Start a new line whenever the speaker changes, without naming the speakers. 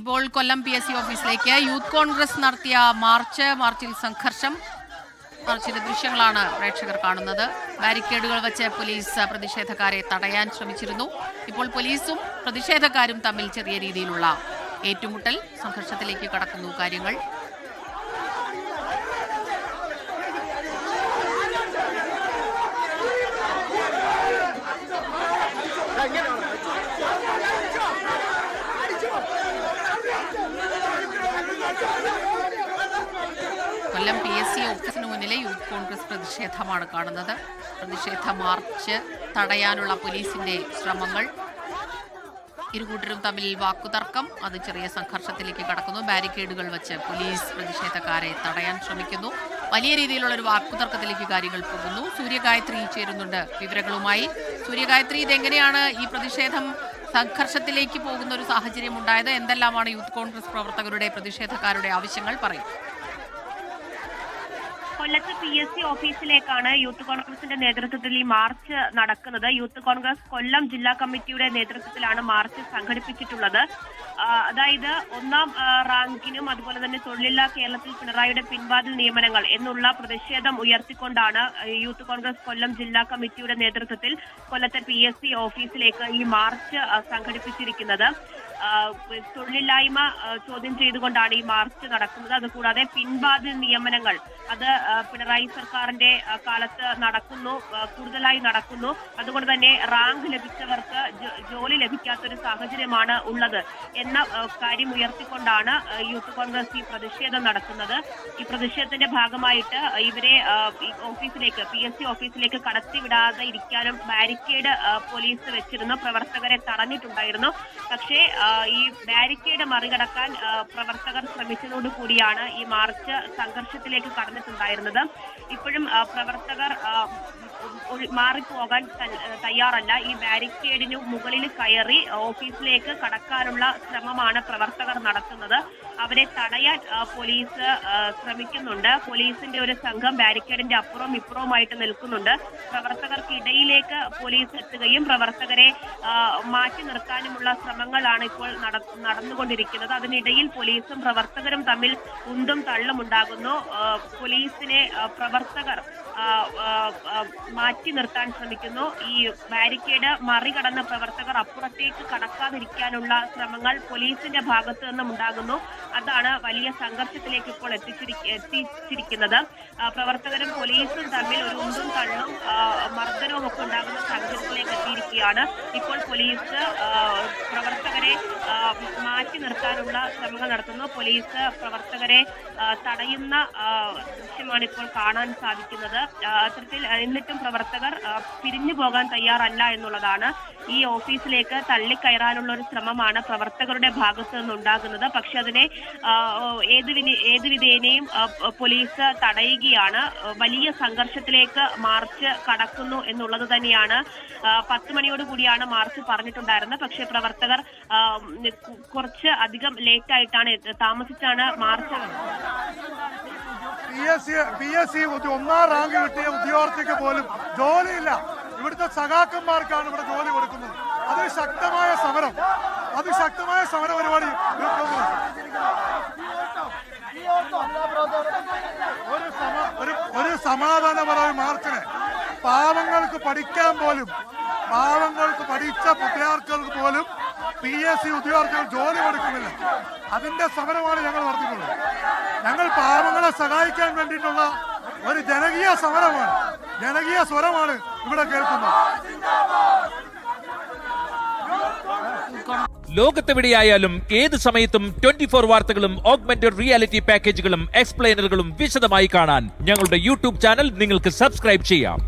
ഇപ്പോൾ Kollam P S C ഓഫീസിലേക്ക് youth Congress നടത്തിയ മാർച്ച് മാർച്ചിൽ സംഘർഷം. മാർച്ചിന്റെ ദൃശ്യങ്ങളാണ് പ്രേക്ഷകർ കാണുന്നത്. ബാരിക്കേഡുകൾ വെച്ച് പോലീസ് പ്രതിഷേധക്കാരെ തടയാൻ ശ്രമിച്ചിരുന്നു. ഇപ്പോൾ പോലീസും പ്രതിഷേധക്കാരും തമ്മിൽ ചെറിയ രീതിയിലുള്ള ഏറ്റുമുട്ടൽ. സംഘർഷത്തിലേക്ക് കടക്കുന്നു കാര്യങ്ങൾ. കൊല്ലം പി എസ് സി ഓഫീസിന് മുന്നിലെ യൂത്ത് കോൺഗ്രസ് പ്രതിഷേധമാണ് കാണുന്നത്. പ്രതിഷേധ മാർച്ച് തടയാനുള്ള പോലീസിന്റെ ശ്രമങ്ങൾ. ഇരുകൂട്ടരും തമ്മിൽ വാക്കുതർക്കം. അത് ചെറിയ സംഘർഷത്തിലേക്ക് കടക്കുന്നു. ബാരിക്കേഡുകൾ വെച്ച് പോലീസ് പ്രതിഷേധക്കാരെ തടയാൻ ശ്രമിക്കുന്നു. വലിയ രീതിയിലുള്ള ഒരു വാക്കുതർക്കത്തിലേക്ക് കാര്യങ്ങൾ പോകുന്നു. സൂര്യഗായത്രി ചേരുന്നുണ്ട് വിവരങ്ങളുമായി. സൂര്യഗായത്രി ഇതെങ്ങനെയാണ് ഈ പ്രതിഷേധം സംഘർഷത്തിലേക്ക് പോകുന്ന ഒരു സാഹചര്യം ഉണ്ടായത്? എന്തെല്ലാമാണ് യൂത്ത് കോൺഗ്രസ് പ്രവർത്തകരുടെ പ്രതിഷേധക്കാരുടെ ആവശ്യങ്ങൾ? പറയും.
കൊല്ലത്ത് പി എസ് സി ഓഫീസിലേക്കാണ് യൂത്ത് കോൺഗ്രസിന്റെ നേതൃത്വത്തിൽ ഈ മാർച്ച് നടക്കുന്നത്. യൂത്ത് കോൺഗ്രസ് കൊല്ലം ജില്ലാ കമ്മിറ്റിയുടെ നേതൃത്വത്തിലാണ് മാർച്ച് സംഘടിപ്പിച്ചിട്ടുള്ളത്. അതായത് ഒന്നാം റാങ്കിനും അതുപോലെ തന്നെ തൊഴിലില്ലാ കേരളത്തിൽ പിണറായിയുടെ പിൻവാതിൽ നിയമനങ്ങൾ എന്നുള്ള പ്രതിഷേധം ഉയർത്തിക്കൊണ്ടാണ് യൂത്ത് കോൺഗ്രസ് കൊല്ലം ജില്ലാ കമ്മിറ്റിയുടെ നേതൃത്വത്തിൽ കൊല്ലത്തെ പി ഓഫീസിലേക്ക് ഈ മാർച്ച് സംഘടിപ്പിച്ചിരിക്കുന്നത്. തൊഴിലില്ലായ്മ ചോദ്യം ചെയ്തുകൊണ്ടാണ് ഈ മാർച്ച് നടക്കുന്നത്. അതുകൂടാതെ പിൻവാതിൽ നിയമനങ്ങൾ അത് പിണറായി സർക്കാരിന്റെ കാലത്ത് നടക്കുന്നു കൂടുതലായി നടക്കുന്നു. അതുകൊണ്ട് തന്നെ റാങ്ക് ലഭിച്ചവർക്ക് ജോലി ലഭിക്കാത്തൊരു സാഹചര്യമാണ് ഉള്ളത് എന്ന കാര്യം ഉയർത്തിക്കൊണ്ടാണ് യൂത്ത് കോൺഗ്രസ് ഈ പ്രതിഷേധം നടക്കുന്നത്. ഈ പ്രതിഷേധത്തിന്റെ ഭാഗമായിട്ട് ഇവരെ ഓഫീസിലേക്ക് പി എസ് സി ഓഫീസിലേക്ക് കടത്തിവിടാതെ ഇരിക്കാനും ബാരിക്കേഡ് പോലീസ് വെച്ചിരുന്നു. പ്രവർത്തകരെ തടഞ്ഞിട്ടുണ്ടായിരുന്നു. പക്ഷേ ഈ ബാരിക്കേഡ് മറികടക്കാൻ പ്രവർത്തകർ ശ്രമിച്ചതോടുകൂടിയാണ് ഈ മാർച്ച് സംഘർഷത്തിലേക്ക് കടന്നിട്ടുണ്ടായിരുന്നത്. ഇപ്പോഴും പ്രവർത്തകർ മാറിപ്പോകാൻ തയ്യാറല്ല. ഈ ബാരിക്കേഡിന് മുകളിൽ കയറി ഓഫീസിലേക്ക് കടക്കാനുള്ള ശ്രമമാണ് പ്രവർത്തകർ നടത്തുന്നത്. അവരെ തടയാൻ പോലീസ് ശ്രമിക്കുന്നുണ്ട്. പോലീസിന്റെ ഒരു സംഘം ബാരിക്കേഡിന്റെ അപ്പുറവും ഇപ്പുറവുമായിട്ട് നിൽക്കുന്നുണ്ട്. പ്രവർത്തകർക്കിടയിലേക്ക് പോലീസ് എത്തുകയും പ്രവർത്തകരെ മാറ്റി നിർത്താനുമുള്ള ശ്രമങ്ങളാണ് ഇപ്പോൾ നട- നടന്നുകൊണ്ടിരിക്കുന്നത്. അതിനിടയിൽ പോലീസും പ്രവർത്തകരും തമ്മിൽ ഉന്തും തള്ളും ഉണ്ടാകുന്നു. പോലീസിനെ പ്രവർത്തകർ മാറ്റി നിർത്താൻ ശ്രമിക്കുന്നു. ഈ ബാരിക്കേഡ് മറികടന്ന പ്രവർത്തകർ അപ്പുറത്തേക്ക് കടക്കാതിരിക്കാനുള്ള ശ്രമങ്ങൾ പോലീസിന്റെ ഭാഗത്തു നിന്നും ഉണ്ടാകുന്നു. അതാണ് വലിയ സംഘർഷത്തിലേക്ക് ഇപ്പോൾ എത്തിച്ചിരി എത്തിച്ചിരിക്കുന്നത്. പ്രവർത്തകരും പോലീസും തമ്മിൽ ഒരു ഉന്തും തള്ളും മർദ്ദനവും ഒക്കെ ഉണ്ടാകുന്ന സാഹചര്യത്തിലേക്ക് എത്തിയിരിക്കുകയാണ് ഇപ്പോൾ പോലീസ് പ്രവർത്തകരെ മാറ്റി നിർത്താനുള്ള ശ്രമങ്ങൾ നടത്തുന്നു. പോലീസ് പ്രവർത്തകരെ തടയുന്ന ദൃശ്യമാണ് ഇപ്പോൾ കാണാൻ സാധിക്കുന്നത്. അത്തരത്തിൽ എന്നിട്ടും പ്രവർത്തകർ പിരിഞ്ഞു പോകാൻ തയ്യാറല്ല എന്നുള്ളതാണ് ഈ ഓഫീസിലേക്ക് തള്ളിക്കയറാനുള്ള ഒരു ശ്രമമാണ് പ്രവർത്തകരുടെ ഭാഗത്തു നിന്നുണ്ടാകുന്നത്. പക്ഷെ അതിനെ ഏത് ഏത് വിധേനയും പോലീസ് തടയുകയാണ്. വലിയ സംഘർഷത്തിലേക്ക് മാർച്ച് കടക്കുന്നു എന്നുള്ളത് തന്നെയാണ്. പത്ത് പത്ത് മണിയോട് കൂടിയാണ് മാർച്ച് പറഞ്ഞിട്ടുണ്ടായിരുന്നത്. പക്ഷേ പ്രവർത്തകർ കുറച്ച് അധികം ലേറ്റ് ആയിട്ടാണ് താമസിച്ചാണ് മാർച്ച്
പി എസ് സി ഒന്നാം റാങ്ക് കിട്ടിയ ഉദ്യോഗാർത്ഥിക്ക് പോലും ജോലിയില്ല. ഇവിടുത്തെ സഖാക്കന്മാർക്കാണ് ഇവിടെ ജോലി കൊടുക്കുന്നത്. അത് ശക്തമായ സമരം. അതിശക്തമായ സമര പരിപാടി ഒരു ഒരു സമാധാനപരമായ മാർച്ചിന് പാവങ്ങൾക്ക് പഠിക്കാൻ പോലും പാവങ്ങൾക്ക് പഠിച്ച വിദ്യാർത്ഥികൾക്ക് പോലും പി എസ് സി ഉദ്യോഗാർത്ഥികൾ ജോലി കൊടുക്കുന്നില്ല. അതിന്റെ സമരമാണ് ഞങ്ങൾ നടത്തിയിട്ടുള്ളത്. ഞങ്ങൾ പാവങ്ങളെ സഹായിക്കാൻ വേണ്ടിയിട്ടുള്ള ഒരു ജനകീയ സമരമാണ്. ജനകീയ സ്വരമാണ് ഇവിടെ കേൾക്കുന്നത്.
ലോകത്തെവിടെയായാലും ഏത് സമയത്തും ട്വന്റി ഫോർ വാർത്തകളും ഓഗ്മെന്റഡ് റിയാലിറ്റി പാക്കേജുകളും എക്സ്പ്ലെയിനറുകളും വിശദമായി കാണാൻ ഞങ്ങളുടെ യൂട്യൂബ് ചാനൽ നിങ്ങൾക്ക് സബ്സ്ക്രൈബ് ചെയ്യാം.